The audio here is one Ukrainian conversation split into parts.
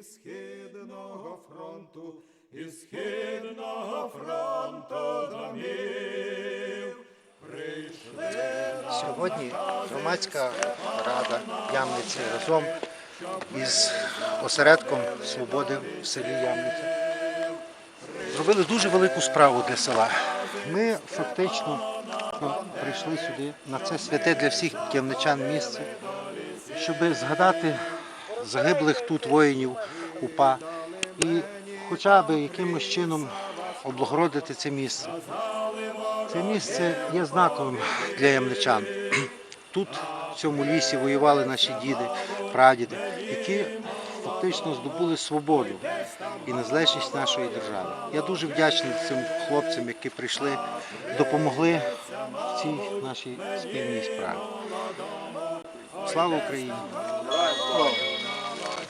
із східного фронту, із східного фронту домів. Прийшли Сьогодні громадська рада Ямниці разом із осередком свободи в селі Ямниця зробили дуже велику справу для села. Ми фактично прийшли сюди на це святе для всіх ямничан місце, щоб згадати загиблих тут воїнів УПА і хоча б якимось чином облагородити це місце. Це місце є знаковим для ямничан. Тут, в цьому лісі, воювали наші діди, прадіди, які фактично здобули свободу і незалежність нашої держави. Я дуже вдячний цим хлопцям, які прийшли, допомогли в цій нашій спільній справі. Слава Україні!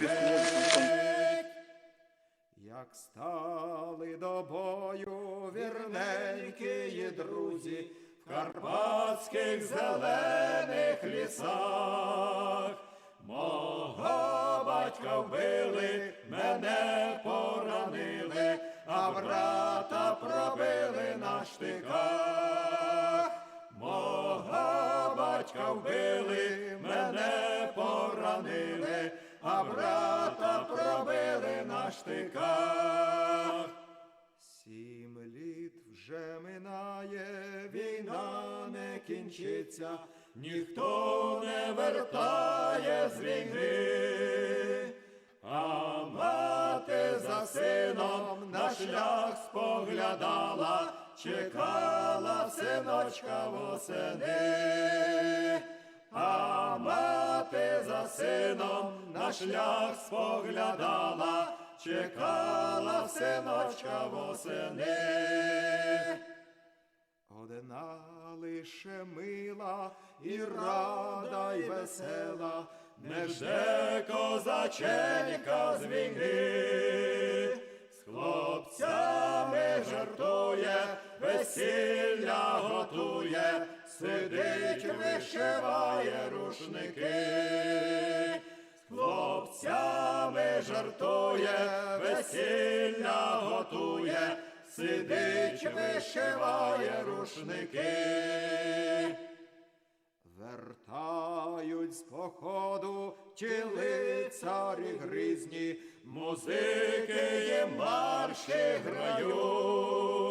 Як стали до бою вірненькі друзі в карпатських зелених лісах, мого батька вбили, мене поранили, а брата брата пробили на штиках. Сім літ вже минає, війна не кінчиться, ніхто не вертає з війни. А мати за сином на шлях споглядала, чекала синочка восени. А мати за сином на шлях споглядала, чекала синочка восени. Одна лише мила і рада й весела, не жде козаченька з війни, з хлопцями жартує, весілля готує, сидить, вишиває рушники. Хлопцями жартує, весілля готує, сидить, вишиває рушники. Вертають з походу ті лицарі гризні, музики їм марші грають,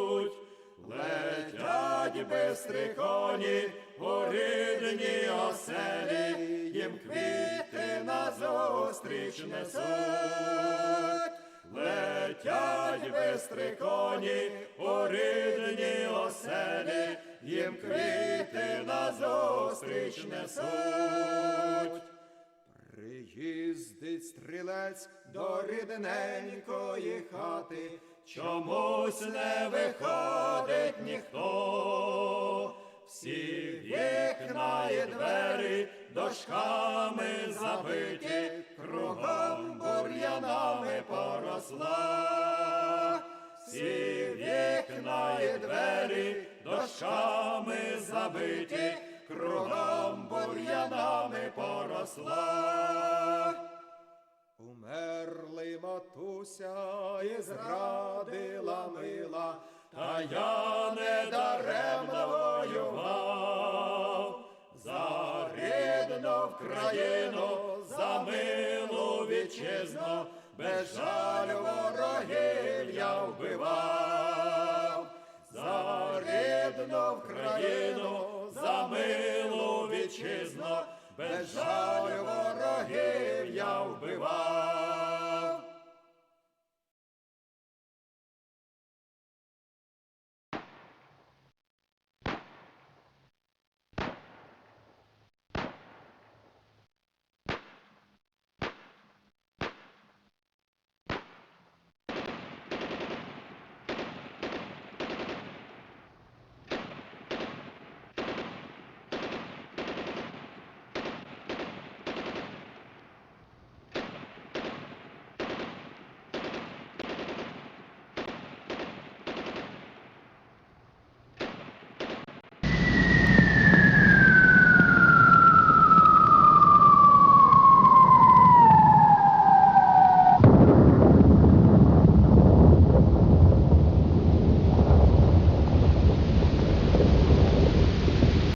летять бистри коні у рідні оселі, їм квіти назустріч несуть. Летять бистри коні у рідні оселі, їм квіти назустріч несуть. Приїздить стрілець до рідненької хати, чомусь не виходить ніхто. Всі вікна і двері дошками забиті, кругом бур'янами поросла. Всі вікна і двері дощами забиті, кругом бур'янами поросла. Умерли матуся і зрадила мила, та я не даремно воював. За рідну Вкраїну, за милу вітчизну, без жалю ворогів я вбивав. За рідну Вкраїну, за милу вітчизну, без жалю ворогів я вбивав.